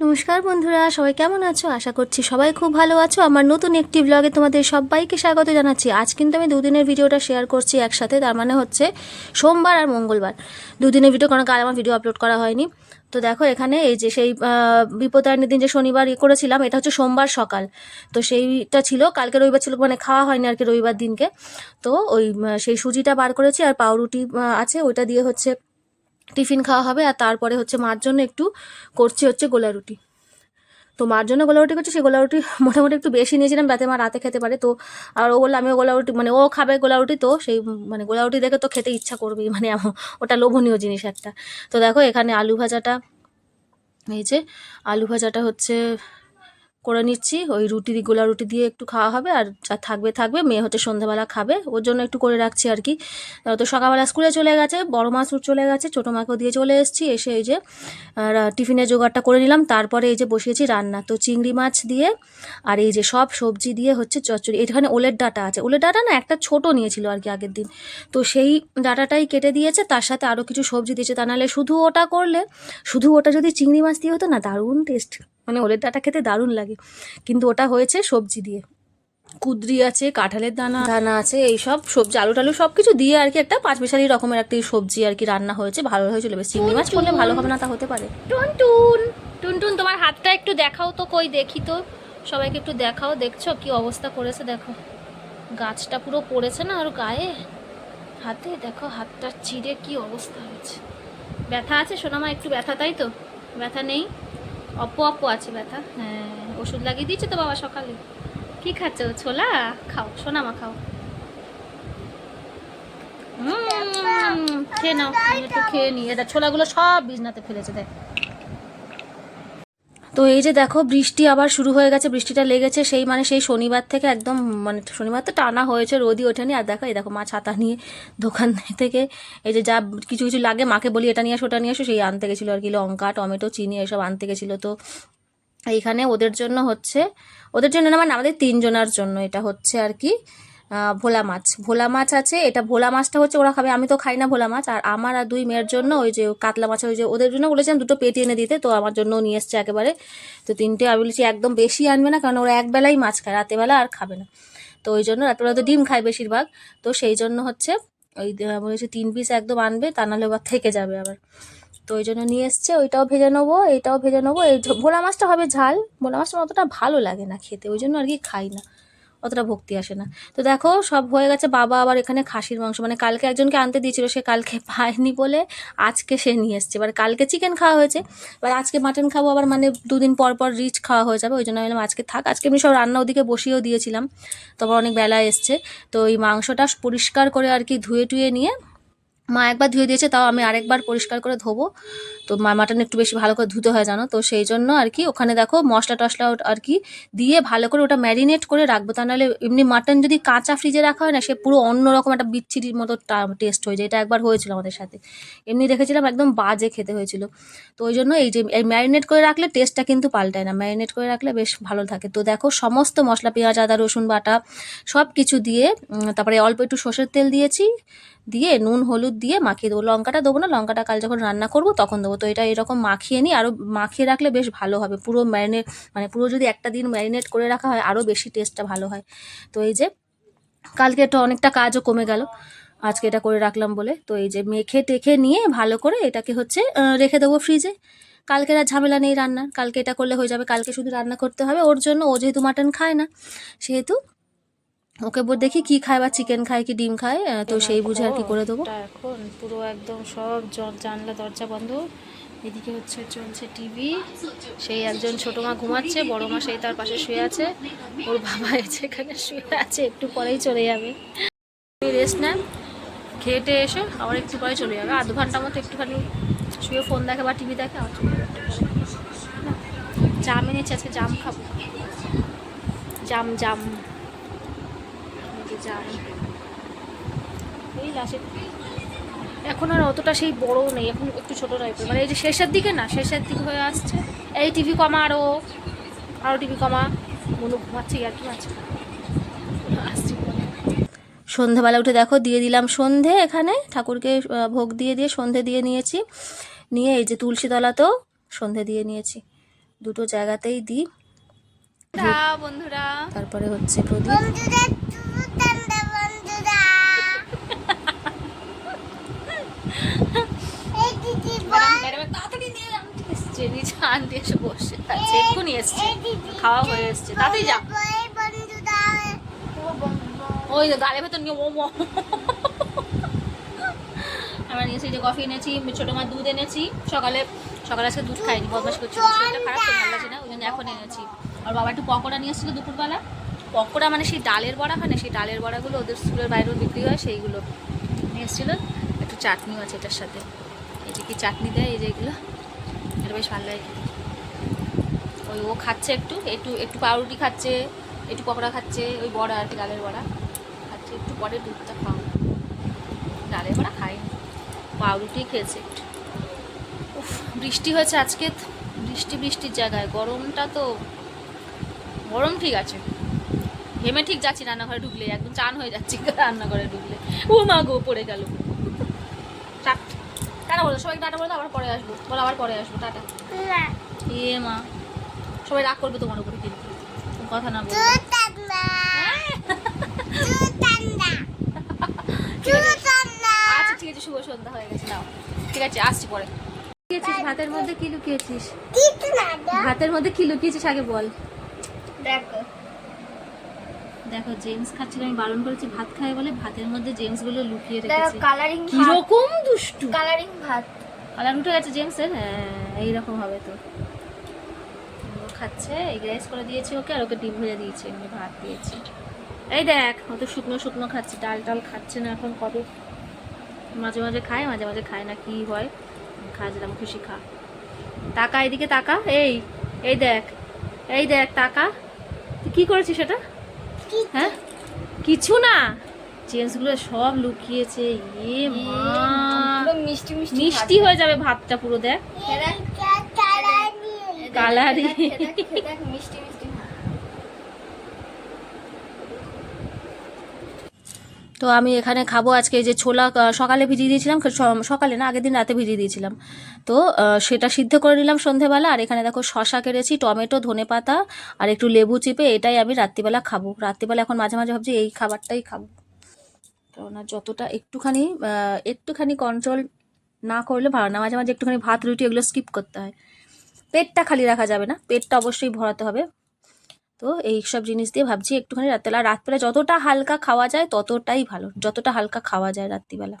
নমস্কার বন্ধুরা সবাই কেমন আছো? আশা করছি সবাই খুব ভালো আছো। আমার নতুন একটি ব্লগে তোমাদের সবাইকে স্বাগত জানাচ্ছি। আজ কিন্তু আমি দুদিনের ভিডিওটা শেয়ার করছি একসাথে তার মানে হচ্ছে সোমবার আর মঙ্গলবার। দুদিনের ভিডিও কারণ কাল আমার ভিডিও আপলোড করা হয়নি। তো দেখো এখানে এই যে সেই আহ, বিপদায়নের দিন যে শনিবার ইয়ে করেছিলাম এটা হচ্ছে সোমবার সকাল। তো সেইটা ছিল কালকে রবিবার ছিল মানে খাওয়া হয়নি আর কি রবিবার দিনকে। তো ওই সেই সুজিটা বার করেছি আর পাউরুটি আছে ওইটা দিয়ে হচ্ছে টিফিন খাওয়া হবে আর তারপরে হচ্ছে মার জন্য একটু করছি হচ্ছে গোলা রুটি। তো মার জন্য গোলা রুটি করছে সেই গোলা রুটি মোটামুটি একটু বেশি নিয়েছিলাম, যাতে মা রাতে খেতে পারে। তো আর ও বলল, আমিও গোলা রুটি মানে ও খাবে গোলা রুটি তো, সেই মানে গোলা রুটি দেখে তো খেতে ইচ্ছা করবেই মানে ওটা লোভনীয় জিনিস একটা। তো দেখো এখানে আলু ভাজাটা, এই যে আলু ভাজাটা হচ্ছে করে নিচ্ছি। ওই রুটি গোলা রুটি দিয়ে একটু খাওয়া হবে আর যা থাকবে থাকবে। মেয়ে হচ্ছে সন্ধ্যাবেলা খাবে। ওর জন্য একটু করে রাখছি আর কি। তো সকালবেলা স্কুলে চলে গেছে, বড় মাছ চলে গেছে, ছোটো মাকেও দিয়ে চলে এসেছি। এসে এই যে টিফিনের জোগাড়টা করে নিলাম। তারপরে এই যে বসিয়েছি রান্না। তো চিংড়ি মাছ দিয়ে আর এই যে সব সবজি দিয়ে হচ্ছে চচ্চড়ি। এখানে ওলের ডাটা আছে। ওলের ডাটা না একটা ছোট নিয়েছিল আর কি আগের দিন। তো সেই ডাটাটাই কেটে দিয়েছে। তার সাথে আরও কিছু সবজি দিয়েছে। তা নাহলে শুধু ওটা করলে, শুধু ওটা যদি চিংড়ি মাছ দিয়ে হতো না, দারুণ টেস্ট। মানে ওলের ডাটা খেতে দারুণ লাগে। কিন্তু ওটা হয়েছে সবজি দিয়ে। কুদরি আছে কাঁঠালের দানা দানা আছে এই সব সবজি আলু টালু সব কিছু দিয়ে আর কি একটা পাঁচ মিশালি রকমের একটা সবজি আর কি রান্না হয়েছে ভালো হয়েছিল বেশ চিংড়ি মাছ করলে ভালো হবে না তা হতে পারে। টুনটুন। টুনটুন তোমার হাতটা একটু দেখাও তো কই দেখি তো। সবাইকে একটু দেখাও দেখছ কি অবস্থা করেছে দেখো। গাছটা পুরো পড়েছে না আর গায়ে? হাতে দেখো হাতটা চিড়ে কি অবস্থা হয়েছে। ব্যথা আছে সোনামা একটু ব্যথা তাই তো? ব্যথা নেই? অপ অপ আছে ব্যথা। হ্যাঁ ওষুধ লাগিয়ে দিয়েছে তো বাবা সকালে। কি খাচ্ছ ছোলা? খাও সোনামা খাও। খেয়ে নাও একটু খেয়ে এটা ছোলাগুলো সব বিছনাতে ফেলেছে, দেখ। তো এই যে দেখো, বৃষ্টি আবার শুরু হয়ে গেছে, বৃষ্টিটা লেগেছে, সেই মানে সেই শনিবার থেকে একদম মানে শনিবার তো টানা হয়েছে, রোদই ওঠেনি। আর দেখো, এই দেখো, মা ছাতা নিয়ে দোকান থেকে এই যে যা কিছু কিছু লাগে, মাকে বলি, এটা নিয়ে আসো ওটা নিয়ে আসো সেই আনতে গেছিল আর কি, লঙ্কা, টমেটো, চিনি, এসব আনতে গেছিল। তো এইখানে ওদের জন্য হচ্ছে, ওদের জন্য না মানে আমাদের তিনজনের জন্য এটা হচ্ছে আর কি। ভোলা মাছ। ভোলা মাছ আছে, এটা ভোলা মাছটা হচ্ছে ওরা খাবে। আমি তো খাই না ভোলা মাছ। আর আমার আর দুই মেয়ের জন্য ওই যে কাতলা মাছ ওই যে ওদের জন্য বলেছিলাম দুটো পেটি এনে দিতে, তো আমার জন্য নিয়ে এসছে একেবারে। তো তিনটে আমি বলেছি একদম বেশি আনবে না, কারণ ওরা একবেলাই মাছ খায়, রাতেবেলা আর খাবে না। তো ওই জন্য রাতেবেলা তো ডিম খায় বেশিরভাগ। তো সেই জন্য হচ্ছে ওই বলেছি তিন পিস একদম আনবে, তা নাহলে আবার থেকে যাবে আবার। তো ওই জন্য নিয়ে এসছে, ওইটাও ভেজে নেব এইটাও ভেজে নেব। এই ভোলা মাছটা হবে ঝাল। ভোলা মাছটা অতটা ভালো লাগে না খেতে, ওই জন্য আর কি খাই না। অতটা ভক্তি আসে না। তো দেখো, সব হয়ে গেছে, বাবা আবার এখানে খাসির মাংস মানে কালকে একজনকে আনতে দিয়েছিল, সে কালকে পায়নি বলে আজকে সে নিয়ে এসছে। এবার কালকে চিকেন খাওয়া হয়েছে, এবার আজকে মাটন খাব, আবার মানে দুদিন পর পর রিচ খাওয়া হয়ে যাবে, ওই জন্য আমি আজকে থাক, আজকে আমি সব রান্না ওদিকে বসিয়েও দিয়েছিলাম। তারপর অনেক বেলা এসছে, তো এই মাংসটা পরিষ্কার করে আর কি ধুয়ে টুয়ে নিয়ে মা একবার ধুয়ে দিয়েছে, তাও আমি আরেকবার পরিষ্কার করে ধোবো। তো মা মাটন একটু বেশি ভালো করে ধুতে হয় জানো? তো সেই জন্য আর কি, ওখানে দেখো মশলা টশলা আর কি দিয়ে ভালো করে ওটা ম্যারিনেট করে রাখব। তা নাহলে এমনি মাটন যদি কাঁচা ফ্রিজে রাখা হয় না, সে পুরো অন্যরকম একটা বিচ্ছিরির মতো টেস্ট হয়ে যায়। এটা একবার হয়েছিল আমাদের সাথে। এমনি দেখেছিলাম একদম বাজে খেতে হয়েছিল। তো ওই জন্য এই যে, এই ম্যারিনেট করে রাখলে টেস্টটা কিন্তু পাল্টায় না। ম্যারিনেট করে রাখলে বেশ ভালো থাকে। তো দেখো সমস্ত মশলা, পেঁয়াজ, আদা, রসুন বাটা সব কিছু দিয়ে তারপরে অল্প একটু সর্ষের তেল দিয়েছি। দিয়ে, নুন, হলুদ দিয়ে মাখিয়ে দেবো। লঙ্কাটা দেবো না, লঙ্কাটা কাল যখন রান্না করব তখন দেবো। তো এটা এরকম মাখিয়ে নিই আরও মাখিয়ে রাখলে বেশ ভালো হবে। পুরো ম্যারিনেট মানে পুরো যদি একটা দিন ম্যারিনেট করে রাখা হয় আরও বেশি টেস্টটা ভালো হয়। তো এই যে, কালকে এটা অনেকটা কাজও কমে গেল, আজকে এটা করে রাখলাম বলে। তো এই যে, মেখে টেখে নিয়ে ভালো করে এটাকে হচ্ছে রেখে দেবো ফ্রিজে। কালকে আর ঝামেলা নেই রান্নার। কালকে এটা করলে হয়ে যাবে, কালকে শুধু রান্না করতে হবে। ওর জন্য ও যেহেতু মাটন খায় না, সেহেতু ওকে বল দেখি কি খায় বা চিকেন খায় কি ডিম খায় তো সেই বুঝে আর কি করে দেবো। এখন পুরো একদম সব জানলা দরজা বন্ধ। এদিকে হচ্ছে চলছে টিভি সেই একজন ছোট মা ঘুমাচ্ছে বড় মা সেই তার পাশে শুয়ে আছে। ওর বাবা এসে এখানে শুয়ে আছে একটু পরেই চলে যাবে। রেস্ট নেন খেটে এসে আবার একটু পরে চলে যাবে। আধ ঘণ্টা মতো একটুখানি শুয়ে ফোন দেখে বা টিভি দেখে আবার চলে যাবে। জাম এনেছি আজকে জাম খাব। জাম জাম জাম এই লাস্টের এখন আর অতটা সেই বড় নেই এখন একটু ছোট টাইপের মানে এই যে শেষের দিকে না শেষের দিকে হয়ে আসছে। এই টিভি কমা আরও আরও টিভি কমা। মনু ঘুমাচ্ছে আর কি আছে? আসছি। সন্ধেবেলা উঠে দেখো দিয়ে দিলাম সন্ধে এখানে। ঠাকুরকে ভোগ দিয়ে দিয়ে সন্ধে দিয়ে নিয়েছি। নিয়ে এই যে তুলসী তলাতেও সন্ধে দিয়ে নিয়েছি। দুটো জায়গাতেই দিই। বন্ধুরা বন্ধুরা। তারপরে হচ্ছে প্রদীপ বন্ধুরা তুমি ঠান্ডা বন্ধুরা এই দিদি ম্যাডাম তাড়াতাড়ি এক্ষুনি খাওয়া হয়ে যা। ওই ভেতর আমরা যে কফি এনেছি, ছোটো মাছ দুধ এনেছি। সকালে সকালে আজকে দুধ খাইনি বদমাস করছি খারাপ, তো ভালো লাগছে না, ওই জন্য এখন এনেছি। আর বাবা একটু পকোড়া নিয়ে এসেছিল দুপুরবেলা। পকোড়া মানে সেই ডালের বড়া হয় না, সেই ডালের বড়াগুলো ওদের স্কুলের বাইরেও বিক্রি হয়, সেইগুলো নিয়ে এসেছিল। একটু চাটনিও আছে এটার সাথে। এই কি চাটনি দেয়? এই যে এগুলো। এটা বেশ ভালো লাগে ওই ও খাচ্ছে একটু একটু একটু পাউরুটি খাচ্ছে, একটু পকোড়া খাচ্ছে, ওই বড়া আর কি, ডালের বড়া। খাচ্ছে একটু পরে দুধটা খাও ডালের বড়া খাইনি পাউরুটি খেয়েছে একটু। উফ, বৃষ্টি হয়েছে আজকে। বৃষ্টি, বৃষ্টির জায়গায়। গরমটা তো, গরম ঠিক আছে। হেমে ঠিক যাচ্ছি, রান্নাঘরে ঢুকলে। একদম চান হয়ে যাচ্ছি, রান্নাঘরে ঢুকলে। ও মা গো, পড়ে গেল। টাটা বলো সবাই টাটা বলে আবার পরে আসব। বলো আবার পরে আসব টাটা। এ মা সবাই রাগ করবে তোমার উপরে কিন্তু। কথা না তুই ঠান্ডা আচ্ছা ঠিক আছে শুভ সন্ধ্যা হয়ে গেছে নাও। ঠিক আছে আসছি পরে। লুকিয়েছিস ভাতের মধ্যে কি লুকিয়েছিস? ভাতের মধ্যে কি লুকিয়েছিস আগে বল। দেখো। দেখো জেমস খাচ্ছিল আমি বারণ করেছি ভাত খায় বলে ভাতের মধ্যে জেমসগুলো লুকিয়ে রেখেছে। কালারিং ভাত। কীরকম দুষ্টু। কালারিং ভাত। কালার উঠে গেছে জেমসের হ্যাঁ এইরকম হবে তো। খাচ্ছে এগ রাইস করে দিয়েছি ওকে আর ওকে ডিম ভেজে দিয়েছি এমনি ভাত দিয়েছি। এই দেখ ও তো শুকনো শুকনো খাচ্ছে ডাল টাল খাচ্ছে না এখন কবে। মাঝে মাঝে খায় মাঝে মাঝে খায় না কি হয়? খা যেরকম খুশি খা। টাকা এদিকে টাকা এই এই দেখ এই দেখ টাকা। তুই কি করেছিস সেটা? হ্যাঁ? কিছু না। চেঞ্জগুলো সব লুকিয়েছে। ইয়ে মা। মিষ্টি মিষ্টি মিষ্টি হয়ে যাবে ভাতটা পুরো দেখ। কালারি। দেখ মিষ্টি মিষ্টি ভাত তো আমি এখানে খাব আজকে যে ছোলা সকালে ভিজিয়ে দিয়েছিলাম সকালে না, আগের দিন রাতে ভিজিয়ে দিয়েছিলাম। তো সেটা সিদ্ধ করে নিলাম সন্ধেবেলা, আর এখানে দেখো শশা কেটেছি টমেটো, ধনে পাতা, আর একটু লেবু চিপে, এটাই আমি রাত্রিবেলা খাব। রাত্রিবেলা এখন মাঝে মাঝে ভাবছি এই খাবারটাই খাব। কেননা যতটা একটুখানি একটুখানি কন্ট্রোল না করলে ভালো না, মাঝে মাঝে একটুখানি ভাত, রুটি, এগুলো স্কিপ করতে হয়। পেটটা খালি রাখা যাবে না, পেটটা অবশ্যই ভরাতে হবে। তো এই সব জিনিস দিয়ে ভাবছি একটুখানি রাত্রেবেলা। রাতবেলা যতটা হালকা খাওয়া যায়, ততটাই ভালো। যতটা হালকা খাওয়া যায় রাত্রিবেলা।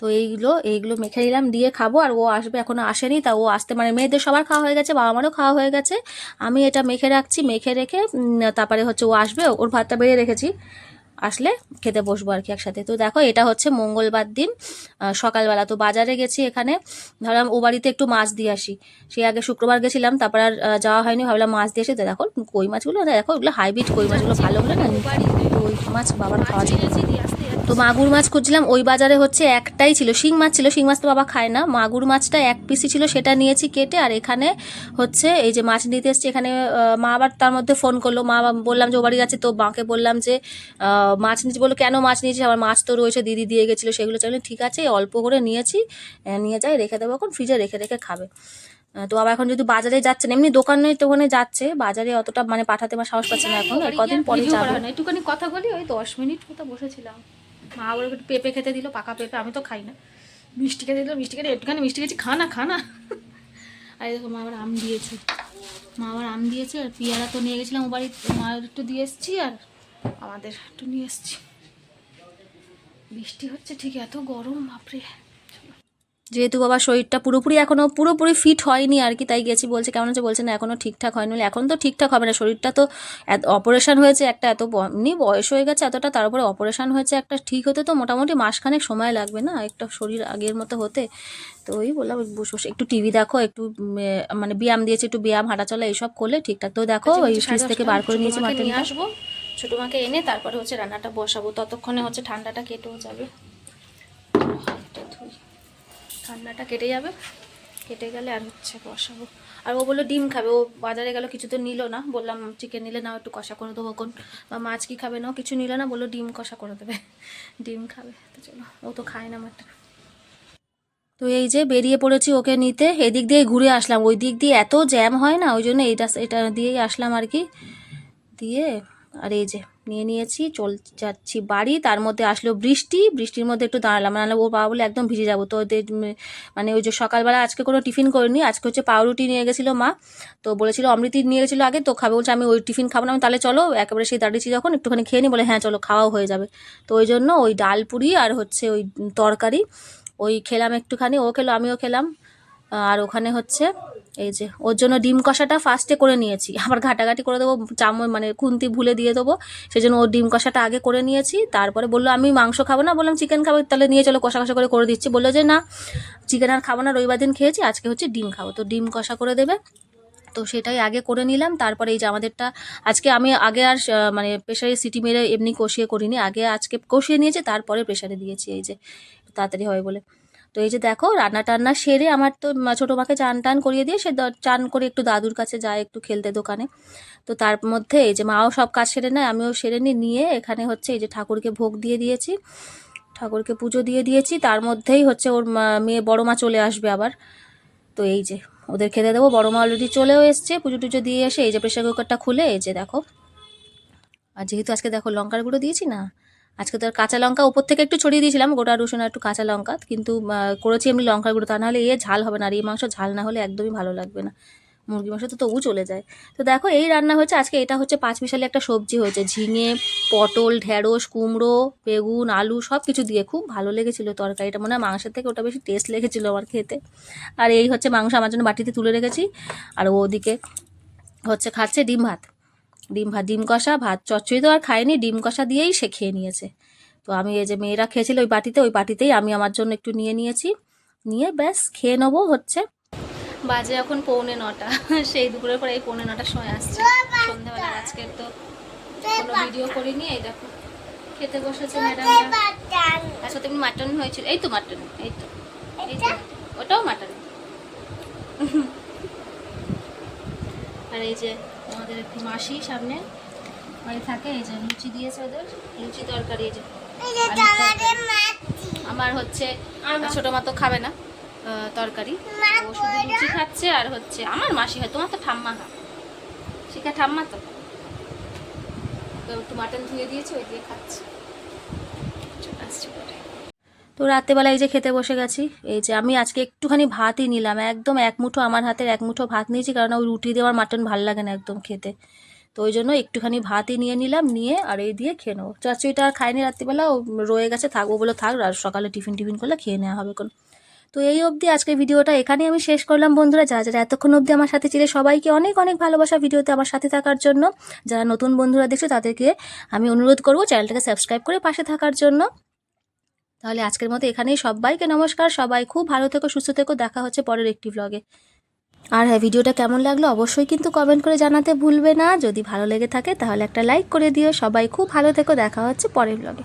তো এইগুলো এইগুলো মেখে নিলাম, দিয়ে খাব। আর ও আসবে এখনও আসেনি, তা ও আসতে মানে মেয়েদের সবার খাওয়া হয়ে গেছে, বাবা মারও খাওয়া হয়ে গেছে। আমি এটা মেখে রাখছি, মেখে রেখে তারপরে হচ্ছে ও আসবে, ওর ভাতটা বেড়ে রেখেছি। আসলে খেতে বসবো আর কি একসাথে। তো দেখো এটা হচ্ছে মঙ্গলবার দিন। সকালবেলা তো বাজারে গেছি এখানে। ভাবলাম ও বাড়িতে একটু মাছ দিয়ে আসি। সে আগে শুক্রবার গেছিলাম তারপর আর যাওয়া হয়নি। ভাবলাম মাছ দিয়ে আসি। তো দেখো কই মাছগুলো? দেখো ওগুলো হাইব্রিড কই মাছগুলো? ভালো হলে না? কই ওই মাছ বাবার খাওয়া যায়? তো মাগুর মাছ খুঁজছিলাম ওই বাজারে হচ্ছে একটাই ছিল। শিং মাছ ছিল শিং মাছ তো বাবা খায় না। মাগুর মাছটা এক পিসি ছিল সেটা নিয়েছি কেটে আর এখানে হচ্ছে এই যে মাছ নিতে এসছি। এখানে মা আবার তার মধ্যে ফোন করল। মা বা- বললাম যে ও বাড়ি গেছে তো মাকে বললাম যে মাছ নিয়েছি বলল কেন মাছ নিয়েছি আমার মাছ তো রয়েছে দিদি দিয়ে গেছিল সেগুলো। চাইলে ঠিক আছে অল্প করে নিয়েছি নিয়ে যাই রেখে দেবো এখন ফ্রিজে রেখে রেখে খাবে। তো আবার এখন যদি বাজারে যাচ্ছে না এমনি দোকানে টোকানে যাচ্ছে। বাজারে অতটা মানে পাঠাতে আমার সাহস পাচ্ছে না এখন কদিন পরে যাবে। একটুখানি কথা বলি ওই দশ মিনিট মতো বসেছিলাম। মা আবার একটু পেঁপে খেতে দিল, পাকা পেঁপে, আমি তো খাই না। মিষ্টি খেতে দিল, মিষ্টি খেতে, একটুখানি মিষ্টি খেয়েছি, খা না খা না। আর দেখো, মা আবার আম দিয়েছে। মা আবার আম দিয়েছে, আর পিয়ারা তো নিয়ে গেছিলাম ও বাড়ি, মা একটু দিয়ে এসেছি, আর আমাদের একটু নিয়ে এসেছি। বৃষ্টি হচ্ছে, ঠিক এত গরম, বাপরে। যেহেতু বাবার শরীরটা পুরোপুরি এখনও পুরোপুরি ফিট হয়নি আর কি তাই গেছি বলছে কেমন হচ্ছে? বলছে না এখনও ঠিকঠাক হয়নি। এখন তো ঠিকঠাক হবে না শরীরটা তো অপারেশন হয়েছে একটা এত এমনি বয়স হয়ে গেছে এতটা তার উপরে অপারেশন হয়েছে একটা ঠিক হতে তো মোটামুটি মাসখানেক সময় লাগবে না একটা শরীর আগের মতো হতে? তো ওই বললাম বসে বসে একটু টিভি দেখো একটু মানে ব্যায়াম দিয়েছে একটু ব্যায়াম হাঁটাচলা এইসব করলে ঠিকঠাক। তো দেখো আচ্ছা, ওই ফ্রিজ থেকে বার করে নিয়েছি মাকে নিয়ে আসব ছোটো মাকে এনে তারপরে হচ্ছে রান্নাটা বসাবো ততক্ষণে হচ্ছে ঠান্ডাটা কেটেও যাবে। ঠান্ডাটা কেটে যাবে। কেটে গেলে আর হচ্ছে বসাবো আর ও বলল ডিম খাবে। ও বাজারে গেল, কিছু তো নিল না। বললাম, চিকেন নিলে না একটু কষা করে দেবো কোন বা মাছ কি খাবে না কিছু নিল না। বলল, ডিম কষা করে দেবে। ডিম খাবে। তো চলো, ও তো খায় না মাটন তো এই যে বেরিয়ে পড়েছি ওকে নিতে। এদিক দিয়ে ঘুরে আসলাম। ওই দিক দিয়ে এত জ্যাম হয় না, ওই জন্য এইটা, এটা দিয়েই আসলাম আর কি। দিয়ে আর এই যে, নিয়ে নিয়েছি, চল যাচ্ছি বাড়ি। তার মধ্যে আসলো বৃষ্টি। বৃষ্টির মধ্যে একটু দাঁড়ালাম। নাহলে ও বাবা বলে একদম ভিজে যাব। তো ওদের মানে ওই যে সকালবেলা আজকে কোনো টিফিন করিনি। আজকে হচ্ছে পাউরুটি নিয়ে গেছিল মা। তো বলেছিল অমৃতি নিয়ে গেছিল আগে। তো খাবে। বলছে, আমি ওই টিফিন খাব না। আমি তাহলে চলো একেবারে সেই দাঁড়িয়েছি যখন। একটুখানি খেয়ে নি। বলে হ্যাঁ চলো, খাওয়াও হয়ে যাবে। তো ওই জন্য ওই ডাল পুরি আর হচ্ছে ওই তরকারি। ওই খেলাম একটুখানি। ও খেলো, আমিও খেলাম। আর ওখানে হচ্ছে এই যে, ওর জন্য ডিম কষাটা ফার্স্টে করে নিয়েছি। আবার ঘাটাঘাটি করে দেবো, চামচ মানে খুন্তি ভুলে দিয়ে দেবো। সেই জন্য ওর ডিম কষাটা আগে করে নিয়েছি। তারপরে বলল, আমি মাংস খাব না? বললাম, চিকেন খাব। তাহলে নিয়ে চলো, কষা কষা করে করে দিচ্ছি। বলল যে, না, চিকেন আর খাব না, রবিবার দিন খেয়েছি, আজকে হচ্ছে ডিম খাব। তো ডিম কষা করে দেবে। তো সেটাই আগে করে নিলাম। তারপরে এই যে আমাদেরটা, আজকে আমি আগে আর মানে প্রেশারে সিটি মেরে এমনি কষিয়ে করিনি। আগে আজকে কষিয়ে নিয়েছি, তারপরে প্রেশারে দিয়েছি, এই যে, তাড়াতাড়ি হয় বলে। তো এই যে দেখো রান্না টান্না সেরে আমার তো ছোটো মাকে চান টান করিয়ে দিয়ে সে চান করে একটু দাদুর কাছে যায় একটু খেলতে দোকানে। তো তার মধ্যে এই যে মাও সব কাজ সেরে নেয়, আমিও সেরে নিই নিয়ে এখানে হচ্ছে এই যে ঠাকুরকে ভোগ দিয়ে দিয়েছি, ঠাকুরকে পুজো দিয়ে দিয়েছি, তার মধ্যেই হচ্ছে ওর মেয়ে বড় মা চলে আসবে আবার। তো এই যে ওদের খেতে দেবো, বড় মা অলরেডি চলেও এসছে, পুজো টুজো দিয়ে এসে এই যে প্রেশার কুকারটা খুলে, এই যে দেখো। আর যেহেতু আজকে দেখো লঙ্কার গুঁড়ো দিয়েছি না আজকে তো আর কাঁচা লঙ্কা উপর থেকে একটু ছড়িয়ে দিয়েছিলাম, গোটা রসুন একটু কাঁচা লঙ্কা, কিন্তু করেছি এমনি লঙ্কার গুঁড়ো, তা নাহলে এ ঝাল হবে না, আর এই মাংস ঝাল না হলে একদমই ভালো লাগবে না। মুরগি মাংস তো তবু চলে যায়। তো দেখো, এই রান্না হয়েছে, আজকে এটা হচ্ছে পাঁচ মিশালি একটা সবজি হয়েছে, ঝিঙে, পটল, ঢেঁড়স, কুমড়ো, বেগুন, আলু সব কিছু দিয়ে খুব ভালো লেগেছিলো তরকারিটা, মনে হয় মাংসের থেকে ওটা বেশি টেস্ট লেগেছিলো আমার খেতে। আর এই হচ্ছে মাংস আমার জন্য বাটিতে তুলে রেখেছি, আর ওদিকে হচ্ছে খাচ্ছে ডিম ভাত। ডিম ভাত ডিম কষা, ভাত, চচ্চড়ি তো আর খায়নি ডিম কষা দিয়েই সে খেয়ে নিয়েছে। তো আমি এই যে মেয়েরা খেয়েছিল ওই বাটিতে, ওই বাটিতেই আমি আমার জন্য একটু নিয়ে নিয়েছি। নিয়ে ব্যাস, খেয়ে নেব হচ্ছে। বাজে এখন পৌনে নটা। সেই দুপুরের পরে এই পৌনে নটার সময় আসছে। সন্ধ্যাবেলা আজকের তো কোনো ভিডিও করিনি, এই দেখো। খেতে বসেছে ম্যাডামরা। আচ্ছা তুমি মাটন হয়েছিল এই তো মাটন এই তো। ওটাও মাটন আর এই যে আমাদের একটি মাসি সামনে বাড়ি থাকে এই যে লুচি দিয়েছে ওদের। লুচি তরকারি এই যে আমার হচ্ছে ছোট মা তো খাবে না তরকারি। ও শুধু লুচি খাচ্ছে আর হচ্ছে আমার মাসি হয় তোমার তো ঠাম্মা খা শিখা ঠাম্মা তো। তো একটু মাটন ধুয়ে দিয়েছে ওই দিয়ে খাচ্ছে। আসছে পরে। তো রাত্রেবেলা এই যে খেতে বসে গেছি, এই যে আমি আজকে একটুখানি ভাতই নিলাম, একদম এক মুঠো আমার হাতের এক মুঠো ভাত নিয়েছি, কারণ ওই রুটি দেওয়ার মাটন ভালো লাগে না একদম খেতে। তো ওই জন্য একটুখানি ভাতই নিয়ে নিলাম, নিয়ে আর এই দিয়ে খেয়ে নেব। চাচুইটা আর খায়নি রাত্রিবেলা ও রয়ে গেছে, থাকব বলে থাক, আর সকালে টিফিন টিফিন করলে খেয়ে নেওয়া হবে কোন তো এই অবধি আজকের ভিডিওটা এখানেই আমি শেষ করলাম বন্ধুরা, যারা যারা এতক্ষণ অবধি আমার সাথে ছিলে, সবাইকে অনেক অনেক ভালোবাসা ভিডিওতে আমার সাথে থাকার জন্য। যারা নতুন বন্ধুরা দেখছ, তাদেরকে আমি অনুরোধ করব চ্যানেলটাকে সাবস্ক্রাইব করে পাশে থাকার জন্য। তাহলে আজকের মতো এখানেই। সবাইকে নমস্কার, সবাই খুব ভালো থেকো, সুস্থ থেকো। দেখা হচ্ছে পরের একটি ব্লগে আর হ্যাঁ ভিডিওটা কেমন লাগল অবশ্যই কিন্তু কমেন্ট করে জানাতে ভুলবে না। যদি ভালো লেগে থাকে তাহলে একটা লাইক করে দিও। সবাই খুব ভালো থেকো। দেখা হচ্ছে পরের ভ্লগে